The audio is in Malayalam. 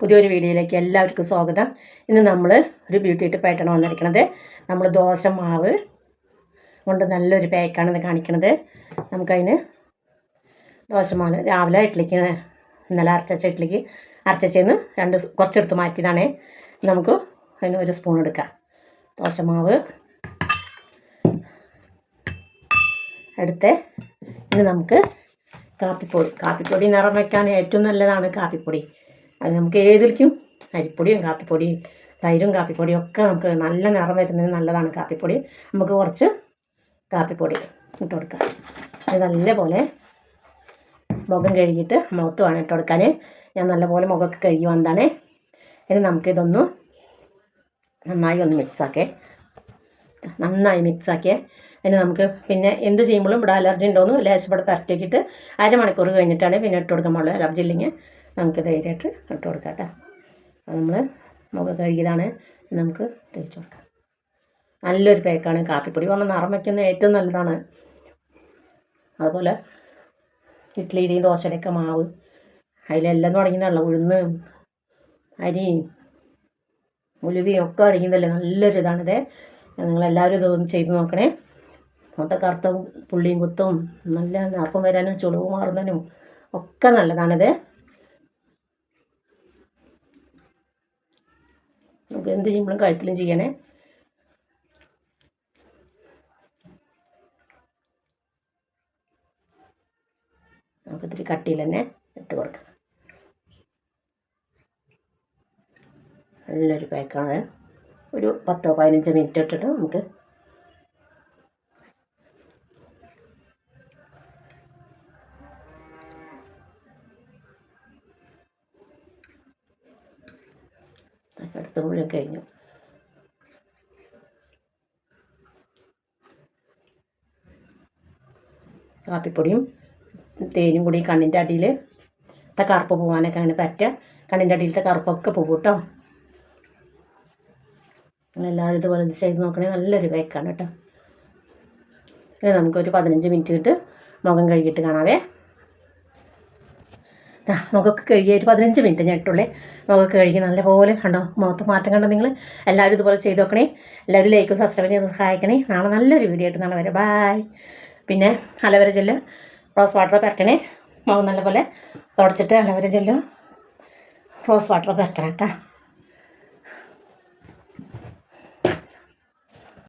പുതിയൊരു വീഡിയോയിലേക്ക് എല്ലാവർക്കും സ്വാഗതം. ഇന്ന് നമ്മൾ ഒരു ബ്യൂട്ടി ടിപ്പായിട്ടാണ് വന്നിരിക്കുന്നത് നമ്മൾ ദോശ മാവ് കൊണ്ട് നല്ലൊരു പാക്കാണ് ഇത് കാണിക്കുന്നത് നമുക്കതിന് ദോശമാവ് രാവിലെ ഇഡ്ഡലിക്ക് ഇന്നലെ ഇഡ്ലിക്ക് ഇഡ്ഡലിക്ക് അരച്ചേന്ന് രണ്ട് കുറച്ചെടുത്ത് മാറ്റിയതാണേ. നമുക്ക് അതിന് ഒരു സ്പൂൺ എടുക്കാം. ദോശമാവ് എടുത്ത് ഇനി നമുക്ക് കാപ്പിപ്പൊടി. കാപ്പിപ്പൊടി നിറം വയ്ക്കാൻ ഏറ്റവും നല്ലതാണ് കാപ്പിപ്പൊടി. അത് നമുക്ക് ഏതിലേക്കും അരിപ്പൊടിയും കാപ്പിപ്പൊടിയും തൈരും കാപ്പിപ്പൊടിയും ഒക്കെ നമുക്ക് നല്ല നിറം വരുന്നതിന് നല്ലതാണ് കാപ്പിപ്പൊടി. നമുക്ക് കുറച്ച് കാപ്പിപ്പൊടി ഇട്ട് കൊടുക്കാം. ഇത് നല്ലപോലെ മുഖം കഴുകിയിട്ട് മുഖത്ത് വേണം ഇട്ട് കൊടുക്കാൻ ഞാൻ നല്ലപോലെ മുഖമൊക്കെ കഴുകി വന്നതാണ്. ഇനി നമുക്കിതൊന്ന് നന്നായി ഒന്ന് മിക്സാക്കേ നന്നായി മിക്സാക്കിയേ ഇനി നമുക്ക് പിന്നെ എന്ത് ചെയ്യുമ്പോഴും ഇവിടെ അലർജി ഉണ്ടോയെന്ന് ലേശം ഇവിടെ പരട്ടിക്കിട്ട് അരമണിക്കൂർ കഴിഞ്ഞിട്ടാണ് പിന്നെ ഇട്ട് കൊടുക്കാൻ പാടുള്ളൂ അലർജി ഇല്ലെങ്കിൽ നമുക്ക് ധൈര്യമായിട്ട് ഇട്ട് കൊടുക്കാം കേട്ടോ. അത് നമ്മൾ മുഖം കഴുകിയതാണ്. നമുക്ക് തേച്ച് കൊടുക്കാം. നല്ലൊരു പേക്കാണ്. കാപ്പിപ്പൊടി പറഞ്ഞാൽ നിറം വയ്ക്കുന്ന ഏറ്റവും നല്ലതാണ്. അതുപോലെ ഇഡ്ഡലിയുടെയും ദോശയുടെയൊക്കെ മാവ്. അതിലെല്ലാം തുടങ്ങിയതാണല്ലോ ഉഴുന്ന് അരി ഉലുവയും ഒക്കെ അടങ്ങിയതല്ലേ? നല്ലൊരു ഇതാണിത് നിങ്ങളെല്ലാവരും ഇതൊന്ന് ചെയ്ത് നോക്കണേ. മൊത്തം കറുത്ത പുള്ളിയും കുത്തും നല്ല നാർപ്പം വരാനും ചുളിവ് മാറുന്നതിനും ഒക്കെ നല്ലതാണിത് നമുക്ക് എന്ത് ചെയ്യുമ്പോഴും കഴുത്തിലും ചെയ്യണേ. നമുക്ക് ഇത്തിരി കട്ടിയിൽ തന്നെ ഇട്ട് കൊടുക്കാം. നല്ലൊരു പാക്കാണ് ഒരു പത്തോ പതിനഞ്ചോ മിനിറ്റ് ഇട്ടിട്ട് നമുക്ക് അടുത്ത മുഴുവൻ കഴിഞ്ഞു. കാപ്പിപ്പൊടിയും തേനും കൂടി കണ്ണിന്റെ അടിയിൽ കറുപ്പ് പോകാനൊക്കെ അങ്ങനെ പറ്റുക കണ്ണിന്റെ അടിയിലത്തെ കറുപ്പൊക്കെ പോകും കേട്ടോ. എല്ലാവരും ഇതുപോലെ ഇത് ചെയ്ത് നോക്കണേ നല്ലൊരു കേക്കാണ് കേട്ടോ. നമുക്കൊരു പതിനഞ്ച് മിനിറ്റ് ഇട്ട് മുഖം കഴുകിയിട്ട് കാണാവേ. മുഖമൊക്കെ കഴുകി ഒരു പതിനഞ്ച് മിനിറ്റ് ഞാൻ ഇട്ടുള്ളേ. മുഖമൊക്കെ കഴുകി നല്ലപോലെ കണ്ടോ മുഖത്ത് മാറ്റം കണ്ടോ നിങ്ങൾ എല്ലാവരും ഇതുപോലെ ചെയ്ത് നോക്കണേ. എല്ലാവരും ലൈക്കും സബ്സ്ക്രൈബ് ചെയ്ത് സഹായിക്കണേ. നാളെ നല്ലൊരു വീഡിയോ ആയിട്ട് നാളെ വരെ. ബായ് പിന്നെ aloe vera gel rose water പരട്ടണേ. മുഖം നല്ലപോലെ തുടച്ചിട്ട് അലവര ജെല്ലും റോസ് വാട്ടർ പരട്ടണം കേട്ടോ.